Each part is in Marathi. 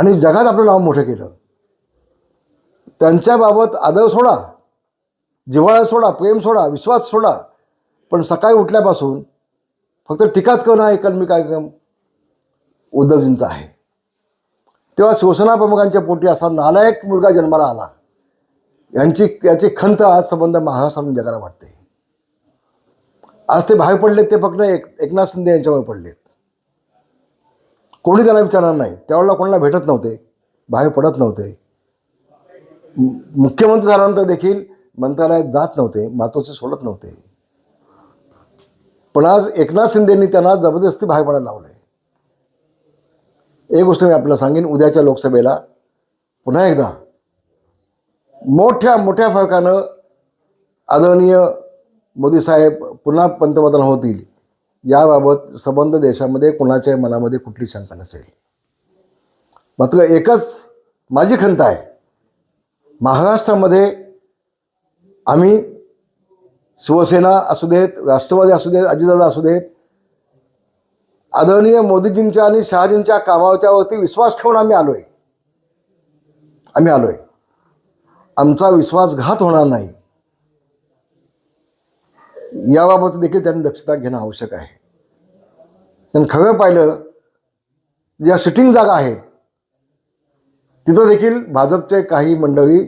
आणि जगात आपलं नाव मोठं केलं. त्यांच्याबाबत आदर सोडा जिव्हाळा सोडा प्रेम सोडा विश्वास सोडा. पण सकाळी उठल्यापासून फक्त टीकाच करणं हा एकल्मी कार्यक्रम उद्धवजींचा आहे. तेव्हा शिवसेना प्रमुखांच्या पोटी असा नालायक मुलगा जन्माला आला. यांची याची खंत आज संबंध महाराष्ट्रातून जगाला वाटते. आज ते बाहेर पडलेत ते फक्त एक एकनाथ शिंदे यांच्यामुळे पडलेत. कोणी त्यांना विचारणार नाही. त्यावेळेला कोणाला भेटत नव्हते. बाहेर पडत नव्हते. मुख्यमंत्री झाल्यानंतर देखील मंत्रालयात जात नव्हते. मातोचे सोडत नव्हते. पण आज एकनाथ शिंदेंनी त्यांना जबरदस्ती बाहेर पडायला लावलंय. एक गोष्ट मी आपल्याला सांगेन उद्याच्या लोकसभेला पुन्हा एकदा मोठ्या मोठ्या फरकानं आदरणीय मोदी साहेब पुन्हा पंतप्रधान होतील. याबाबत संबंध देशामध्ये कोणाच्याही मनामध्ये कुठली शंका नसेल. मात्र एकच माझी खंत आहे. महाराष्ट्रामध्ये आम्ही शिवसेना असू देत राष्ट्रवादी असू देत अजितदादा असू देत आदरणीय मोदीजींच्या आणि शहाजींच्या कामाच्यावरती विश्वास ठेवून आम्ही आलो आहे आम्ही आलो आहे आमचा विश्वासघात होणार नाही. याबाबत देखील त्यांनी दक्षता घेणं आवश्यक आहे. पण खरं पाहिलं. ज्या सिटिंग जागा आहेत तिथं देखील भाजपचे काही मंडळी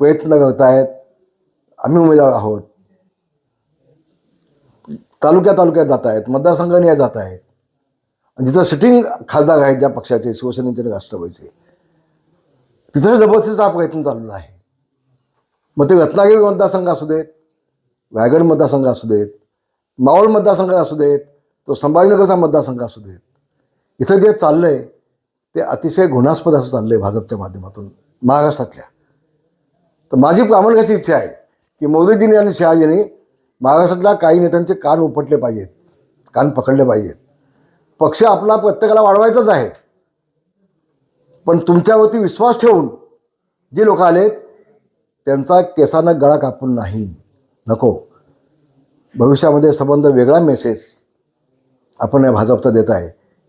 प्रयत्न करत आहेत आम्ही उमेदवार आहोत. तालुक्या तालुक्यात जात आहेत मतदारसंघाने जात आहेत आणि जिथं सिटिंग खासदार आहेत ज्या पक्षाचे शिवसेनेचे आणि राष्ट्रवादीचे तिथं जबरदस्तीचा प्रयत्न चालू आहे. मग ते रत्नागिरी मतदारसंघ असू देत रायगड मतदारसंघ असू देत मावळ मतदारसंघ असू देत तो संभाजीनगरचा मतदारसंघ असू देत. इथं जे चाललं आहे ते अतिशय घृणास्पद असं चाललं आहे भाजपच्या माध्यमातून महाराष्ट्रातल्या. तर माझी प्रामाणिक अशी इच्छा आहे की मोदीजींनी आणि शहाजींनी महाराष्ट्रातल्या काही नेत्यांचे कान उपटले पाहिजेत कान पकडले पाहिजेत. पक्ष आपला प्रत्येकाला वाढवायचाच आहे. पण तुमच्यावरती विश्वास ठेवून जे लोक आलेत त्यांचा केसानं गळा कापून नाही. नको. भविष्यामध्ये संबंध वेगळा मेसेज आपण या भाजपचा देत आहे.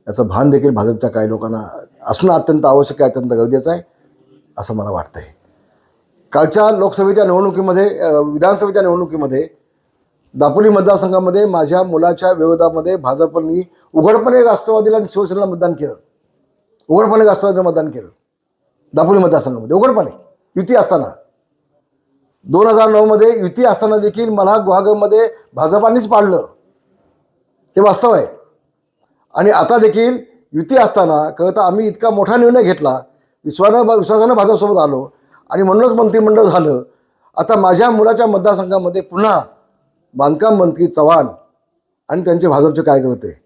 याचं भान देखील भाजपच्या काही लोकांना असणं अत्यंत आवश्यक आहे अत्यंत गरजेचं आहे असं मला वाटतं आहे कालच्या लोकसभेच्या निवडणुकीमध्ये विधानसभेच्या निवडणुकीमध्ये दापोली मतदारसंघामध्ये माझ्या मुलाच्या विरोधामध्ये भाजपनी उघडपणे राष्ट्रवादीला आणि शिवसेनेला मतदान केलं. उघडपणे राष्ट्रवादीला मतदान केलं. दापोली मतदारसंघामध्ये उघडपणे युती असताना. दोन हजार नऊमध्ये युती असताना देखील मला गुहागरमध्ये भाजपानेच पाडलं. हे वास्तव आहे. आणि आता देखील युती असताना कळतं आम्ही इतका मोठा निर्णय घेतला. विश्वानं विश्वासानं भाजपसोबत आलो. आणि म्हणूनच मंत्रिमंडळ झालं. आता माझ्या मुलाच्या मतदारसंघामध्ये पुन्हा बांधकाम मंत्री चव्हाण आणि त्यांचे भाजपचे काय करते?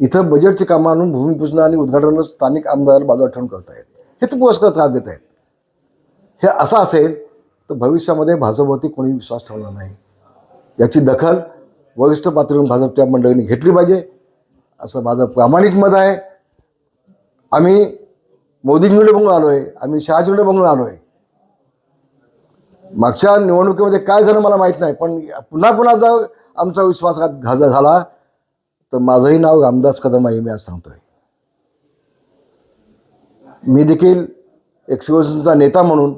इथं बजेटची कामं आणून भूमिपूजन आणि उद्घाटन स्थानिक आमदार बाजूला ठेवून आहेत. हे तर पुरस्कार त्रास देत आहेत. हे असं असेल तर भविष्यामध्ये भाजपवरती कोणी विश्वास ठेवणार नाही. याची दखल वरिष्ठ पातळीवरून भाजपच्या मंडळींनी घेतली पाहिजे असं माझं प्रामाणिक मत आहे. आम्ही मोदींकडे बघून आलो आहे आम्ही शहाजीकडे बघून आलो आहे मागच्या निवडणुकीमध्ये काय झालं मला माहीत नाही पण पुन्हा पुन्हा जर आमचा विश्वासघात घाजा झाला तर माझंही नाव रामदास कदम आहे मी आज सांगतोय. मी देखील एक नेता म्हणून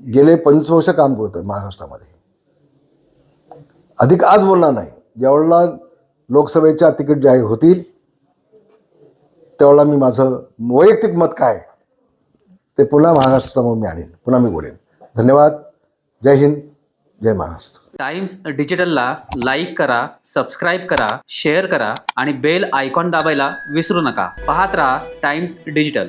गेले पंचवीस वर्ष काम करतोय महाराष्ट्रामध्ये. अधिक आज बोलणार नाही. ज्यावेळेला लोकसभेच्या तिकीट जाहीर होतील त्यावेळेला मी माझं वैयक्तिक मत काय ते पुन्हा महाराष्ट्रासमोर मी आणेन. पुन्हा मी बोलेन. धन्यवाद. जय हिंद. जय महाराष्ट्र. टाइम्स डिजिटलला लाईक करा सबस्क्राईब करा शेअर करा आणि बेल आयकॉन दाबायला विसरू नका. पाहत राहा टाइम्स डिजिटल.